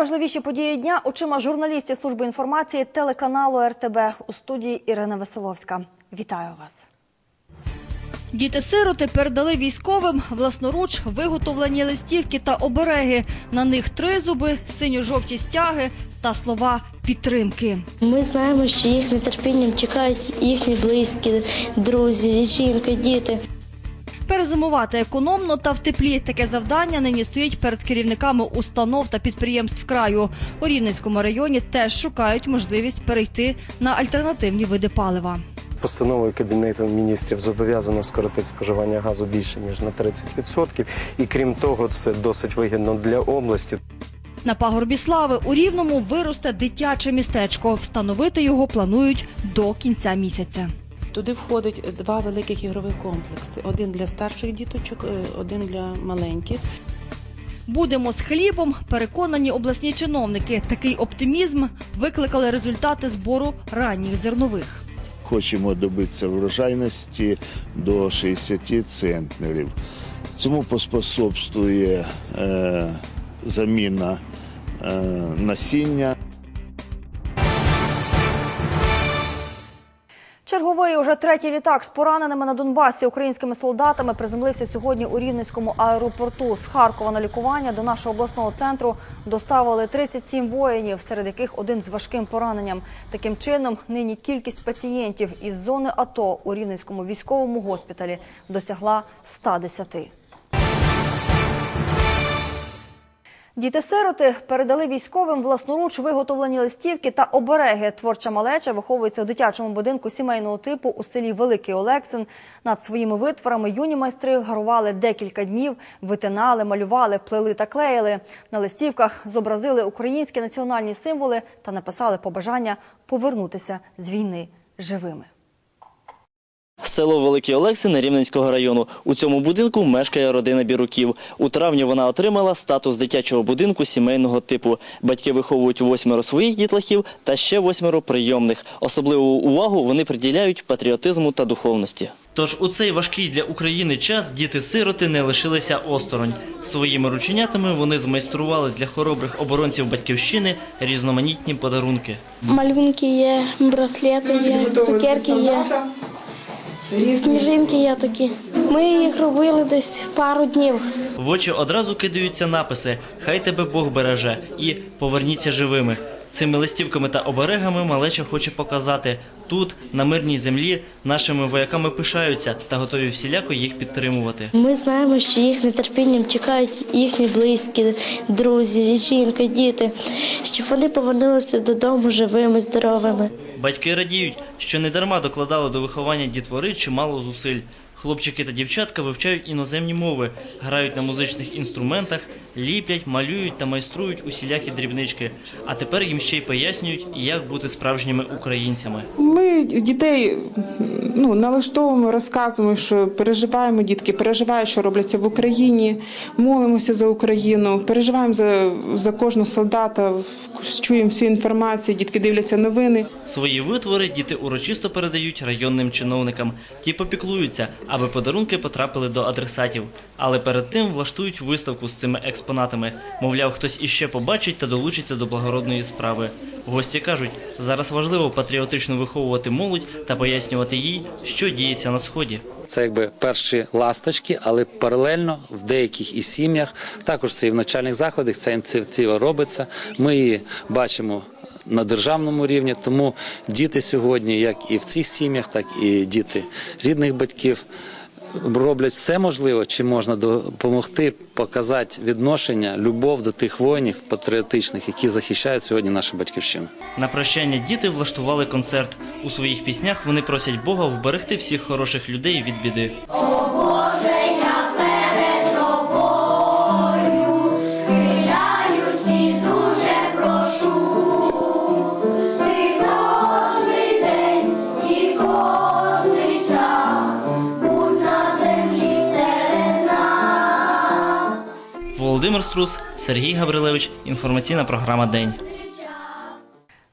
Найважливіші події дня очима журналістів служби інформації телеканалу РТБ у студії Ірина Веселовська. Вітаю вас. Діти-сироти передали військовим власноруч виготовлені листівки та обереги. На них тризуби, синьо-жовті стяги та слова підтримки. Ми знаємо, що їх з нетерпінням чекають їхні близькі, друзі, жінка, діти. Перезимувати економно та в теплі таке завдання нині стоїть перед керівниками установ та підприємств краю. У Рівненському районі теж шукають можливість перейти на альтернативні види палива. Постановою Кабінету міністрів зобов'язано скоротити споживання газу більше ніж на 30%. І крім того, це досить вигідно для області. На пагорбі слави у Рівному виросте дитяче містечко. Встановити його планують до кінця місяця. Туди входить два великих ігрових комплекси: один для старших діточок, е, один для маленьких. Будемо з хлібом. Переконані обласні чиновники. Такий оптимізм викликали результати збору ранніх зернових. Хочемо добитися врожайності до 60 центнерів. Цьому поспособствує е, заміна е, насіння. Черговий уже третій літак з пораненими на Донбасі українськими солдатами приземлився сьогодні у Рівненському аеропорту. З Харкова на лікування до нашого обласного центру доставили 37 воїнів, серед яких один з важким пораненням. Таким чином, нині кількість пацієнтів із зони АТО у Рівненському військовому госпіталі досягла 110. Діти-сироти передали військовим власноруч виготовлені листівки та обереги. Творча малеча виховується у дитячому будинку сімейного типу у селі Великий Олексин. Над своїми витворами юні майстри гарували декілька днів, витинали, малювали, плели та клеїли. На листівках зобразили українські національні символи та написали побажання повернутися з війни живими. Село Великий Олексин Рівненського району. У цьому будинку мешкає родина Біруків. У травні вона отримала статус дитячого будинку сімейного типу. Батьки виховують восьмеро своїх дітлахів та ще восьмеро прийомних. Особливу увагу вони приділяють патріотизму та духовності. Тож у цей важкий для України час діти-сироти не лишилися осторонь. Своїми рученятами вони змайстрували для хоробрих оборонців батьківщини різноманітні подарунки. Малюнки є, браслети є, цукерки є, сніжинки є такі. Ми їх робили десь пару днів. В очі одразу кидаються написи Хай тебе Бог береже і Поверніться живими. Цими листівками та оберегами малеча хоче показати тут, на мирній землі, нашими вояками пишаються та готові всіляко їх підтримувати. Ми знаємо, що їх з нетерпінням чекають їхні близькі, друзі, жінка, діти, щоб вони повернулися додому живими, здоровими. Батьки радіють, що недарма докладали до виховання дітвори чимало зусиль. Хлопчики та дівчатка вивчають іноземні мови, грають на музичних інструментах, ліплять, малюють та майструють усілякі дрібнички. А тепер їм ще й пояснюють, як бути справжніми українцями. Ми дітей ну, налаштовуємо, розказуємо, що переживаємо дітки, переживають, що робляться в Україні, молимося за Україну, переживаємо за, за кожного солдата, чуємо всю інформацію, дітки дивляться новини. Свої витвори діти урочисто передають районним чиновникам. Ті попіклуються, аби подарунки потрапили до адресатів. Але перед тим влаштують виставку з цими експонатами. Мовляв, хтось іще побачить та долучиться до благородної справи. Гості кажуть, зараз важливо патріотично виховувати молодь та пояснювати їй, що діється на сході. Це якби перші ласточки, але паралельно в деяких із сім'ях, також це і в навчальних закладах, ця ініціатива робиться. Ми її бачимо на державному рівні, тому діти сьогодні, як і в цих сім'ях, так і діти рідних батьків. Роблять все можливе, чи можна допомогти показати відношення, любов до тих воїнів патріотичних, які захищають сьогодні нашу батьківщину. На прощання діти влаштували концерт. У своїх піснях вони просять Бога вберегти всіх хороших людей від біди. Володимир Струс, Сергій Габрилевич. Інформаційна програма День.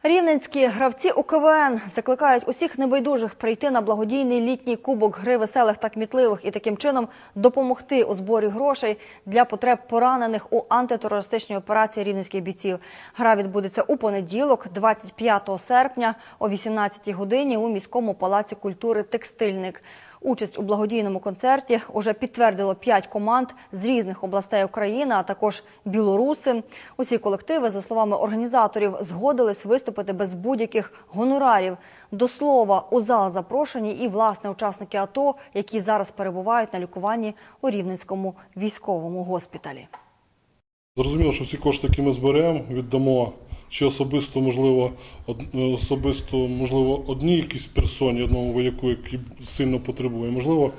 Рівненські гравці у КВН закликають усіх небайдужих прийти на благодійний літній кубок гри веселих та кмітливих і таким чином допомогти у зборі грошей для потреб поранених у антитерористичній операції рівненських бійців. Гра відбудеться у понеділок, 25 серпня о 18 годині у міському палаці культури Текстильник. Участь у благодійному концерті уже підтвердило п'ять команд з різних областей України, а також білоруси. Усі колективи, за словами організаторів, згодились виступити без будь-яких гонорарів. До слова, у зал запрошені і власне учасники АТО, які зараз перебувають на лікуванні у Рівненському військовому госпіталі. Зрозуміло, що всі кошти, які ми зберемо, віддамо чи особисто, можливо, од- особисто, можливо, одній якійсь персоні, одному вояку, який сильно потребує, можливо,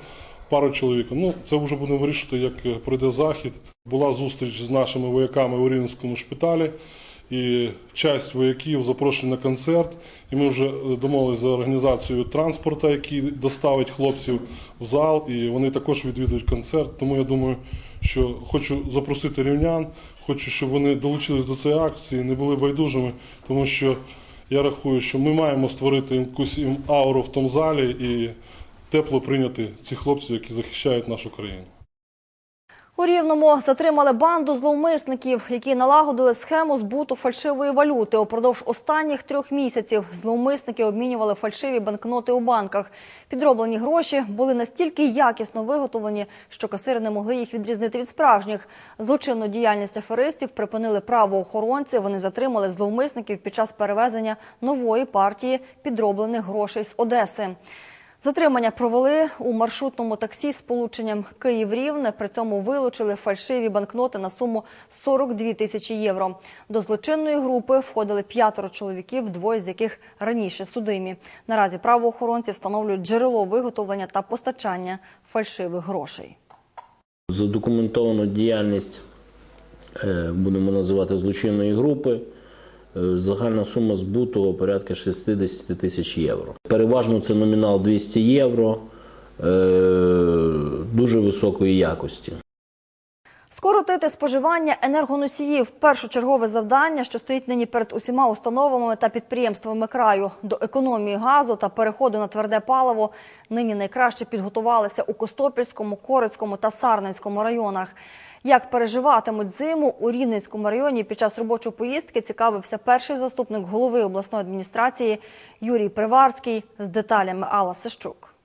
пару чоловік. Ну, це вже будемо вирішувати, як е, пройде захід. Була зустріч з нашими вояками у Рівненському шпиталі. І часть вояків запрошені на концерт, і ми вже е, домовилися за організацією транспорту, який доставить хлопців в зал, і вони також відвідують концерт. Тому я думаю, що хочу запросити рівнян, хочу, щоб вони долучились до цієї акції, не були байдужими, тому що я рахую, що ми маємо створити якусь ауру в тому залі і тепло прийняти цих хлопців, які захищають нашу країну. У Рівному затримали банду зловмисників, які налагодили схему збуту фальшивої валюти. Упродовж останніх трьох місяців зловмисники обмінювали фальшиві банкноти у банках. Підроблені гроші були настільки якісно виготовлені, що касири не могли їх відрізнити від справжніх. Злочинну діяльність аферистів припинили правоохоронці. Вони затримали зловмисників під час перевезення нової партії підроблених грошей з Одеси. Затримання провели у маршрутному таксі з полученням Київ-Рівне. При цьому вилучили фальшиві банкноти на суму 42 тисячі євро. До злочинної групи входили п'ятеро чоловіків, двоє з яких раніше судимі. Наразі правоохоронці встановлюють джерело виготовлення та постачання фальшивих грошей. Задокументовано діяльність, е, будемо називати злочинної групи. Е, Загальна сума збуту порядка 60 тисяч євро. Переважно це номінал 200 євро е, дуже високої якості. Скоротити споживання енергоносіїв першочергове завдання, що стоїть нині перед усіма установами та підприємствами краю до економії газу та переходу на тверде паливо. Нині найкраще підготувалися у Костопільському, Корицькому та Сарненському районах. Як переживатимуть зиму у Рівненському районі під час робочої поїздки, цікавився перший заступник голови обласної адміністрації Юрій Приварський з деталями Алла Сищук.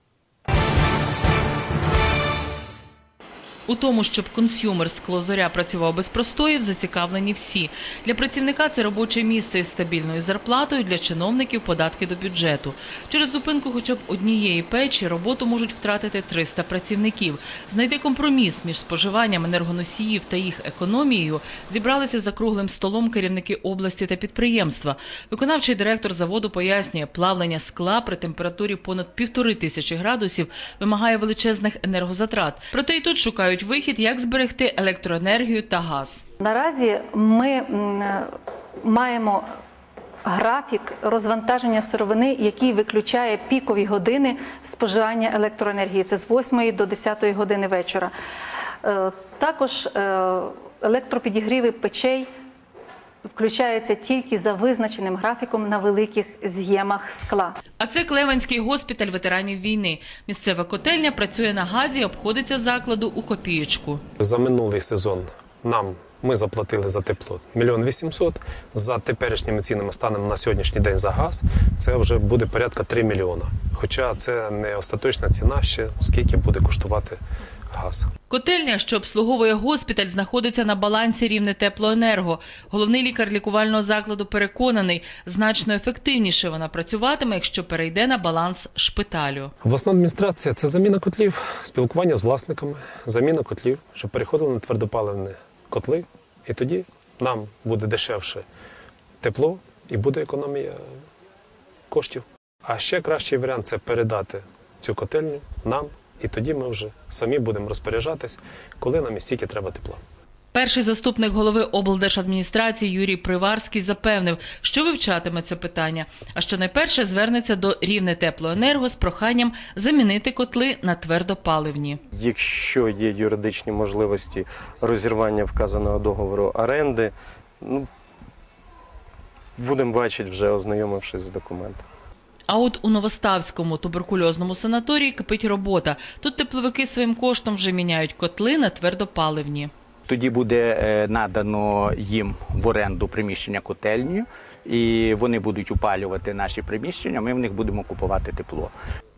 У тому, щоб консюмер склозоря працював без простоїв, зацікавлені всі. Для працівника це робоче місце із стабільною зарплатою, для чиновників податки до бюджету. Через зупинку хоча б однієї печі роботу можуть втратити 300 працівників. Знайти компроміс між споживанням енергоносіїв та їх економією зібралися за круглим столом керівники області та підприємства. Виконавчий директор заводу пояснює, плавлення скла при температурі понад півтори тисячі градусів вимагає величезних енергозатрат. Проте й тут шукають вихід, як зберегти електроенергію та газ. Наразі ми маємо графік розвантаження сировини, який виключає пікові години споживання електроенергії. Це з 8 до 10 години вечора. Е, Також е, електропідігріви печей включаються тільки за визначеним графіком на великих з'ємах скла. А це Клеванський госпіталь ветеранів війни. Місцева котельня працює на газі, обходиться закладу у копієчку. За минулий сезон нам ми заплатили за тепло мільйон вісімсот. За теперішніми цінами станом на сьогоднішній день за газ це вже буде порядка 3 мільйона. Хоча це не остаточна ціна ще скільки буде коштувати газ. Котельня, що обслуговує госпіталь, знаходиться на балансі рівне теплоенерго. Головний лікар лікувального закладу переконаний, значно ефективніше вона працюватиме, якщо перейде на баланс шпиталю. Обласна адміністрація це заміна котлів, спілкування з власниками, заміна котлів, щоб переходили на твердопаливні котли, і тоді нам буде дешевше тепло і буде економія коштів. А ще кращий варіант це передати цю котельню нам, і тоді ми вже самі будемо розпоряджатись, коли нам і стільки треба тепла. Перший заступник голови облдержадміністрації Юрій Приварський запевнив, що вивчатиме це питання, а що найперше звернеться до рівне теплоенерго з проханням замінити котли на твердопаливні. Якщо є юридичні можливості розірвання вказаного договору оренди, ну будемо бачити, вже ознайомившись з документом. А от у Новоставському туберкульозному санаторії кипить робота. Тут тепловики своїм коштом вже міняють котли на твердопаливні. Тоді буде е, надано їм в оренду приміщення котельні, і вони будуть опалювати наші приміщення. Ми в них будемо купувати тепло.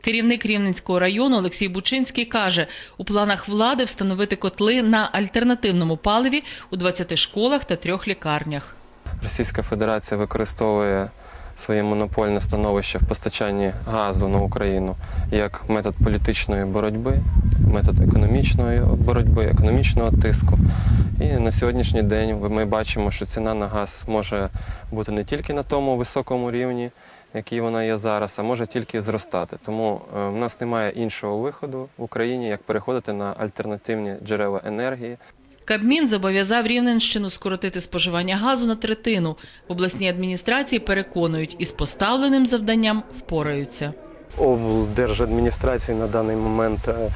Керівник Рівненського району Олексій Бучинський каже, у планах влади встановити котли на альтернативному паливі у 20 школах та трьох лікарнях. Російська Федерація використовує своє монопольне становище в постачанні газу на Україну як метод політичної боротьби, метод економічної боротьби, економічного тиску. І на сьогоднішній день ми бачимо, що ціна на газ може бути не тільки на тому високому рівні, який вона є зараз, а може тільки зростати. Тому е, в нас немає іншого виходу в Україні, як переходити на альтернативні джерела енергії. Кабмін зобов'язав Рівненщину скоротити споживання газу на третину. В обласній адміністрації переконують, із поставленим завданням впораються. Облдержадміністрації на даний момент е,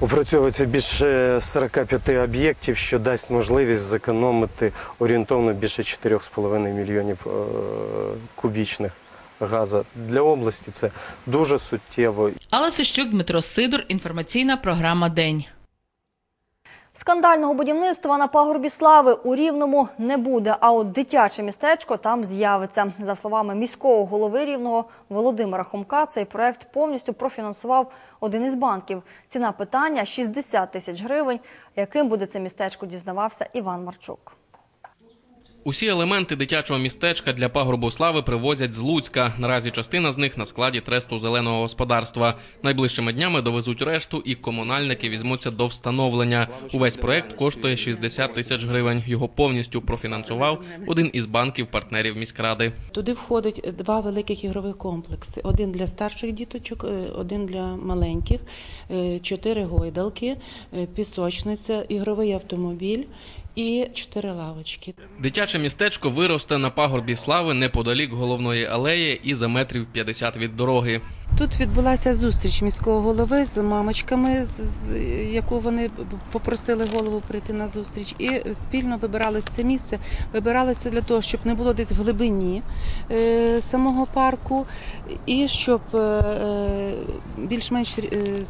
опрацьовується більше 45 об'єктів, що дасть можливість зекономити орієнтовно більше 4,5 мільйонів е, кубічних газу. Для області це дуже суттєво. Алла Сищук, Дмитро Сидор, інформаційна програма День. Скандального будівництва на пагорбі слави у Рівному не буде, а от дитяче містечко там з'явиться. За словами міського голови Рівного Володимира Хомка, цей проект повністю профінансував один із банків. Ціна питання 60 тисяч гривень. Яким буде це містечко, дізнавався Іван Марчук. Усі елементи дитячого містечка для пагорбу слави привозять з Луцька. Наразі частина з них на складі тресту зеленого господарства. Найближчими днями довезуть решту, і комунальники візьмуться до встановлення. Увесь проект коштує 60 тисяч гривень. Його повністю профінансував один із банків партнерів міськради. Туди входить два великих ігрових комплекси: один для старших діточок, е, один для маленьких, е, чотири гойдалки, е, пісочниця, ігровий автомобіль і чотири лавочки. Дитяче містечко виросте на пагорбі слави неподалік головної алеї і за метрів 50 від дороги. Тут відбулася зустріч міського голови з мамочками, з, яку вони попросили голову прийти на зустріч, і спільно вибирали це місце. Вибиралися для того, щоб не було десь в глибині е, самого парку, і щоб е, е, більш-менш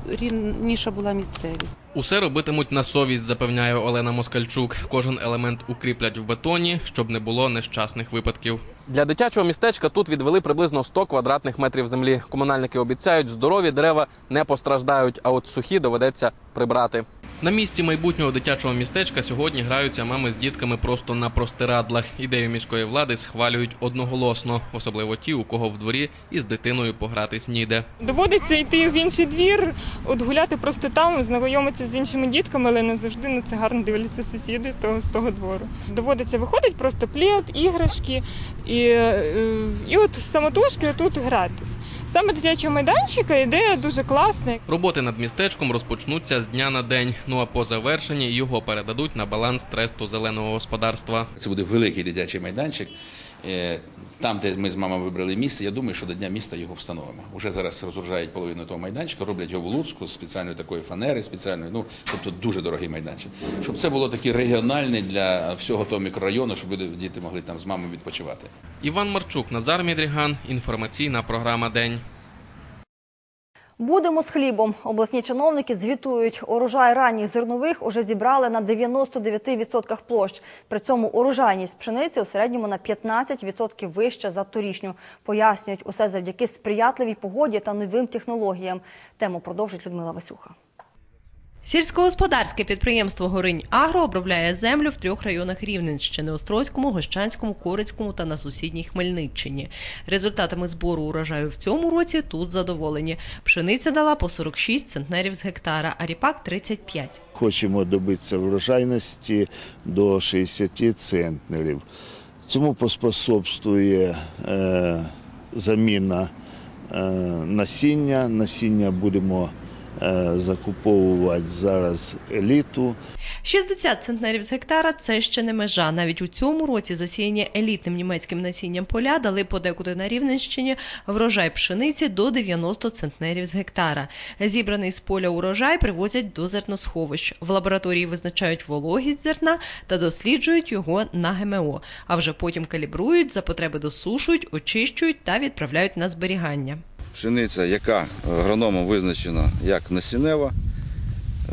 рівніша була місцевість. Усе робитимуть на совість, запевняє Олена Москальчук. Кожен елемент укріплять в бетоні, щоб не було нещасних випадків. Для дитячого містечка тут відвели приблизно 100 квадратних метрів землі. Комунальники обіцяють, здорові дерева не постраждають, а от сухі доведеться прибрати. На місці майбутнього дитячого містечка сьогодні граються мами з дітками просто на простирадлах. Ідею міської влади схвалюють одноголосно, особливо ті, у кого в дворі із дитиною погратись ніде. Доводиться йти в інший двір, от гуляти просто там, знайомитися з іншими дітками, але не завжди на це гарно дивляться сусіди того з того двору. Доводиться виходить просто плід, іграшки і, е, і от самотужки тут гратись. Саме дитячого майданчика ідея дуже класна. Роботи над містечком розпочнуться з дня на день. Ну а по завершенні його передадуть на баланс тресту зеленого господарства. Це буде великий дитячий майданчик. Е, Там, де ми з мамою вибрали місце, я думаю, що до Дня міста його встановимо. Уже зараз розгружають половину того майданчика, роблять його в Луцьку з спеціальної такої фанери, спеціальної, ну тобто дуже дорогий майданчик. Щоб це було таке регіональне для всього того мікрорайону, щоб люди діти могли там з мамою відпочивати. Іван Марчук, Назар Мідріган. Інформаційна програма День. Будемо з хлібом. Обласні чиновники звітують, урожай ранніх зернових уже зібрали на 99% площ. При цьому урожайність пшениці у середньому на 15% вища за торішню. Пояснюють, усе завдяки сприятливій погоді та новим технологіям. Тему продовжить Людмила Васюха. Сільськогосподарське підприємство Горинь Агро обробляє землю в трьох районах Рівненщини: Острозькому, Гощанському, Корицькому та на сусідній Хмельниччині. Результатами збору урожаю в цьому році тут задоволені. Пшениця дала по 46 центнерів з гектара, а ріпак 35. Хочемо добитися врожайності до 60 центнерів. Цьому поспособствує е, заміна е, насіння. Насіння будемо закуповувати зараз еліту. 60 центнерів з гектара це ще не межа. Навіть у цьому році засіяні елітним німецьким насінням поля дали подекуди на Рівненщині врожай пшениці до 90 центнерів з гектара. Зібраний з поля урожай привозять до зерносховищ. В лабораторії визначають вологість зерна та досліджують його на ГМО, а вже потім калібрують, за потреби досушують, очищують та відправляють на зберігання. Пшениця, яка агрономом визначена як насінева,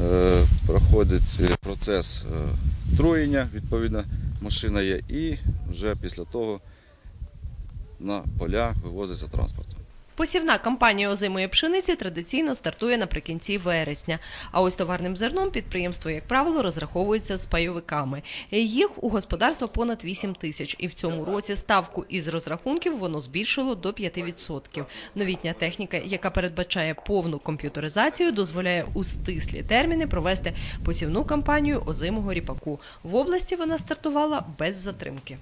е, проходить е, процес е, труєння, відповідно, машина є, і вже після того на поля вивозиться транспортом. Посівна кампанія озимої пшениці традиційно стартує наприкінці вересня. А ось товарним зерном підприємство, як правило, розраховується з пайовиками. Їх у господарства понад 8 тисяч, і в цьому році ставку із розрахунків воно збільшило до 5%. Новітня техніка, яка передбачає повну комп'ютеризацію, дозволяє у стислі терміни провести посівну кампанію озимого ріпаку. В області вона стартувала без затримки.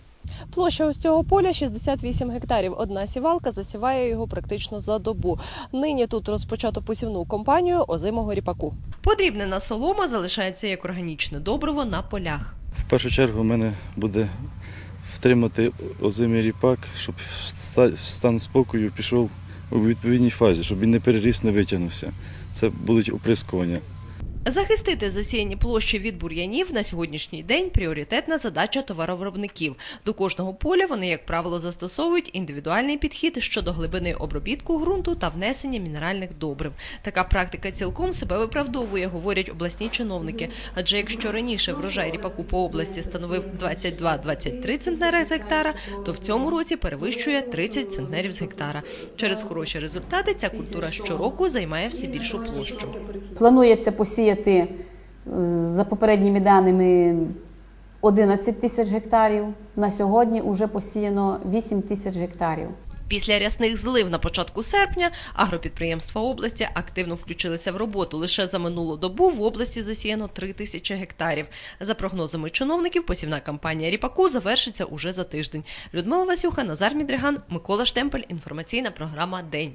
Площа ось цього поля 68 гектарів. Одна сівалка засіває його практично за добу. Нині тут розпочато посівну кампанію озимого ріпаку. Подрібнена солома залишається як органічне добриво на полях. В першу чергу в мене буде втримати озимий ріпак, щоб стан спокою пішов у відповідній фазі, щоб він не переріс, не витягнувся. Це будуть оприскування. Захистити засіяні площі від бур'янів на сьогоднішній день пріоритетна задача товаровиробників. До кожного поля вони, як правило, застосовують індивідуальний підхід щодо глибини обробітку ґрунту та внесення мінеральних добрив. Така практика цілком себе виправдовує, говорять обласні чиновники. Адже якщо раніше врожай ріпаку по області становив 22-23 центнери з гектара, то в цьому році перевищує 30 центнерів з гектара. Через хороші результати ця культура щороку займає все більшу площу. Планується посіяти е, за попередніми даними 11 тисяч гектарів. На сьогодні вже посіяно 8 тисяч гектарів. Після рясних злив на початку серпня агропідприємства області активно включилися в роботу. Лише за минулу добу в області засіяно 3 тисячі гектарів. За прогнозами чиновників, посівна кампанія ріпаку завершиться уже за тиждень. Людмила Васюха, Назар Мідриган, Микола Штемпель. Інформаційна програма День.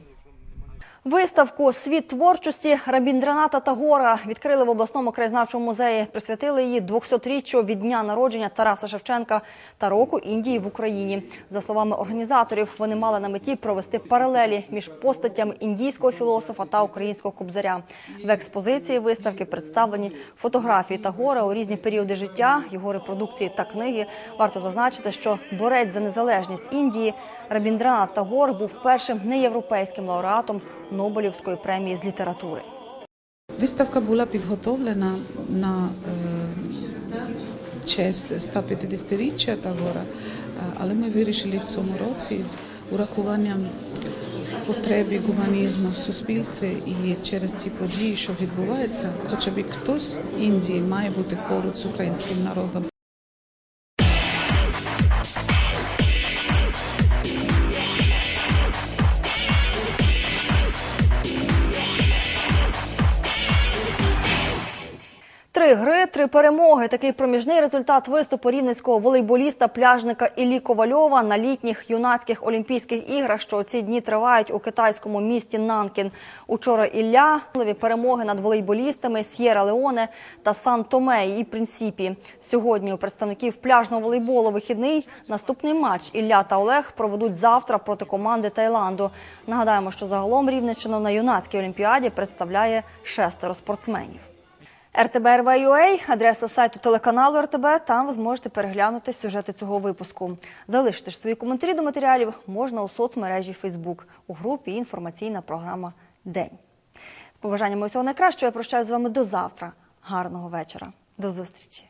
Виставку Світ творчості Рабіндраната Тагора відкрили в обласному краєзнавчому музеї. Присвятили її 200-річчю від дня народження Тараса Шевченка та року Індії в Україні. За словами організаторів, вони мали на меті провести паралелі між постатями індійського філософа та українського кобзаря. В експозиції виставки представлені фотографії Тагора у різні періоди життя, його репродукції та книги. Варто зазначити, що борець за незалежність Індії Рабіндранат Тагор був першим неєвропейським лауреатом Нобелівської премії з літератури. Виставка була підготовлена на е, честь 150-річчя Тагора, е, але ми вирішили в цьому році з урахуванням потреби гуманізму в суспільстві і через ці події, що відбуваються, хоча б хтось в Індії має бути поруч з українським народом. Три гри, три перемоги. Такий проміжний результат виступу рівненського волейболіста пляжника Іллі Ковальова на літніх юнацьких олімпійських іграх, що ці дні тривають у китайському місті Нанкін. Учора Ілля перемоги над волейболістами С'єра Леоне та Сан Томе і Принсіпі. Сьогодні у представників пляжного волейболу вихідний наступний матч Ілля та Олег проведуть завтра проти команди Таїланду. Нагадаємо, що загалом Рівненщину на юнацькій олімпіаді представляє шестеро спортсменів. РТБ адреса сайту телеканалу РТБ. Там ви зможете переглянути сюжети цього випуску. Залиште ж свої коментарі до матеріалів можна у соцмережі Фейсбук у групі інформаційна програма День. З побажаннями усього найкращого я прощаюся з вами до завтра. Гарного вечора. До зустрічі.